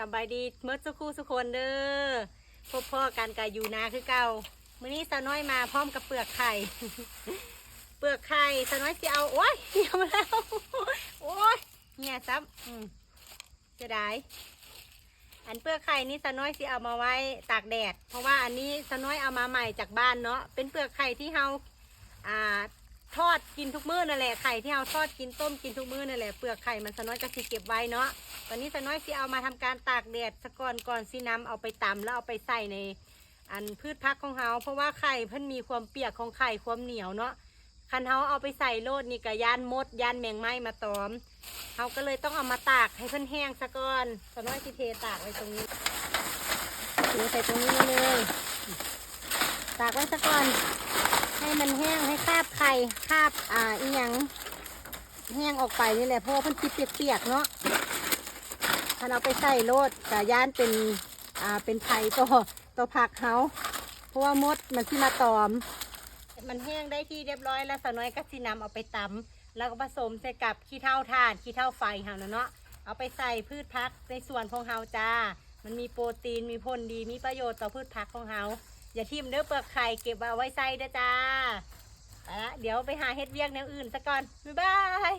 สบายดีเมื่อสักครู่สุกคนเด้อพบพ่อกันกับอยู่นาคือเก่ามื้อนี้สาวน้อยมาพร้อมกับเปลือกไข่ เปลือกไข่สาวน้อยจะเอาโอ้ยเหี่ยวมาแล้วโอ้ยเนี่ยซ้ำอืมจะได้อันเปลือกไข่นี่สาวน้อยสิเอามาไว้ตากแดด เพราะว่าอันนี้สาวน้อยเอามาใหม่จากบ้านเนาะเป็นเปลือกไข่ที่เฮาอ่า ทอดกินทุกมื้อนั่นแหละไข่ที่เราทอดกินต้มกินทุกมื้อนั่นแหละเปลือกไข่มันสน้อยก็สิเก็บไว้เนาะตอนนี้สน้อยสิเอามาทำการตากแดดสะก่อนก่อนสินำเอาไปตำแล้วเอาไปใส่ใน อันพืชพักของเฮาเพราะว่าไข่เพิ่นมีความเปียกของไข่ความเหนียวเนาะคันเฮาเอาไปใส่โลดนี่ก็ย่านมดย่านแมงไม้มาตอมเฮาก็เลยต้องเอามาตากให้เพิ่นแห้งซะก่อนสน้อยสิเทตากไว้ตรงนี้เทใส่ตรงนี้เลย ตากไว้ซะก่อน ให้มันแห้งให้คาบไข่คาบอ่าอีหยังแห้งออกไปนี่แหละเพราะว่ามันติดเปียกๆเนาะถ้าเราไปใส่โลดกะย่านเป็นอ่าเป็นไข่ต่อต่อผักเขาเพราะว่ามดมันที่มาตอม มันแห้งได้ที่เรียบร้อยแล้วสาวน้อยก็สินำเอาไปตำแล้วก็ผสมใส่กับขี้เถ้าถ่านขี้เถ้าไฟเฮานะเนาะเอาไปใส่พืชพักในส่วนของเฮาจ้า มันมีโปรตีนมีพลดีมีประโยชน์ต่อพืชพักของเฮา อย่าทิ่มเด้อเปลือกไข่เก็บเอาไว้ใส่เด้อจ้าไปละเดี๋ยวไปหาเฮ็ดเวียกแนวอื่นซะก่อน บ๊ายบาย